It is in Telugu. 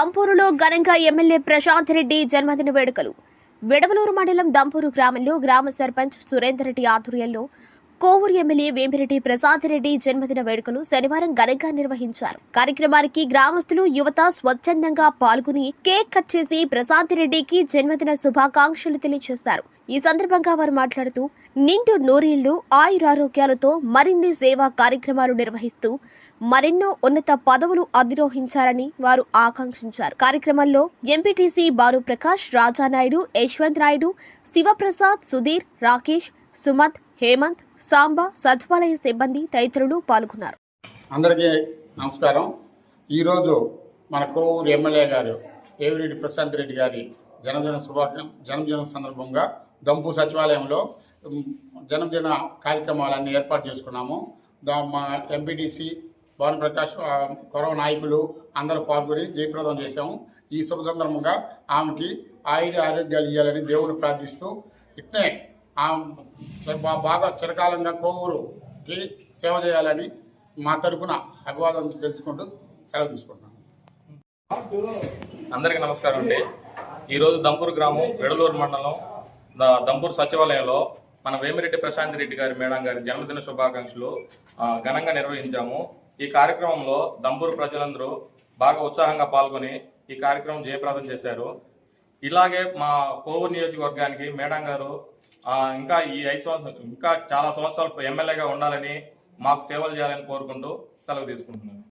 దంపూరులో ఘనంగా ఎమ్మెల్యే ప్రశాంత్ రెడ్డి జన్మదిన వేడుకలు. విడవలూరు మండలం దంపూరు గ్రామంలో గ్రామ సర్పంచ్ సురేందర్ రెడ్డి ఆధ్వర్యంలో కోవూరు ఎమ్మెల్యే వేమిరెడ్డి ప్రసాద్ రెడ్డి జన్మదిన వేడుకలు శనివారం ఘనంగా నిర్వహించారు. కార్యక్రమానికి గ్రామస్తులు యువత స్వచ్ఛందంగా పాల్గొని కేక్ కట్ చేసి ప్రశాంత్ రెడ్డికి జన్మదిన శుభాకాంక్షలు తెలియజేశారు. ఈ సందర్భంగా వారు మాట్లాడుతూ నిండు నూరేళ్ళు ఆయురారోగ్యాలతో మరిన్ని సేవా కార్యక్రమాలు నిర్వహిస్తూ మరెన్నో ఉన్నత పదవులు అధిరోహించారని వారు ఆకాంక్షించారు. కార్యక్రమంలో ఎంపీటీసీ బాలు ప్రకాష్ రాజానాయుడు యశ్వంత్ నాయుడు శివప్రసాద్ సుధీర్ రాకేష్ సుమత్ హేమంత్ సాంబా సచివాలయ సిబ్బంది తదితరులు పాల్గొన్నారు. అందరికీ నమస్కారం. ఈరోజు మన కోవూరు ఎమ్మెల్యే గారు ఏవిరెడ్డి ప్రశాంత్ రెడ్డి గారి జన్మదిన శుభాకాం జన్మదిన సందర్భంగా దంపు సచివాలయంలో జన్మదిన కార్యక్రమాలన్నీ ఏర్పాటు చేసుకున్నాము. దా మా ఎంపీటీసీ భానుప్రకాష్ ఆ, కొరవ నాయకులు అందరూ పాల్గొని జయప్రదం చేశాము. ఈ శుభ సందర్భంగా ఆమెకి ఆయుధ ఆరోగ్యాలు ఇవ్వాలని దేవుని ప్రార్థిస్తూ ఇట్నే బాగా చిరకాలంగా కోవూరుకి సేవ చేయాలని మా తరపున అభివాదం తెలుసుకుంటూ సెలవు తీసుకుంటున్నాను. అందరికీ నమస్కారం అండి. ఈరోజు దంపూర్ గ్రామం వెడలూరు మండలం దంపూర్ సచివాలయంలో మన వేమిరెడ్డి ప్రశాంత్ రెడ్డి గారి మేడం గారి జన్మదిన శుభాకాంక్షలు ఘనంగా నిర్వహించాము. ఈ కార్యక్రమంలో దంపూర్ ప్రజలందరూ బాగా ఉత్సాహంగా పాల్గొని ఈ కార్యక్రమం జయప్రదం చేశారు. ఇలాగే మా కోవూరు నియోజకవర్గానికి మేడం గారు ఇంకా ఈ ఐదు సంవత్సరాలు ఇంకా చాలా సంవత్సరాలు ఎమ్మెల్యేగా ఉండాలని మాకు సేవలు చేయాలని కోరుకుంటూ సెలవు తీసుకుంటున్నాను.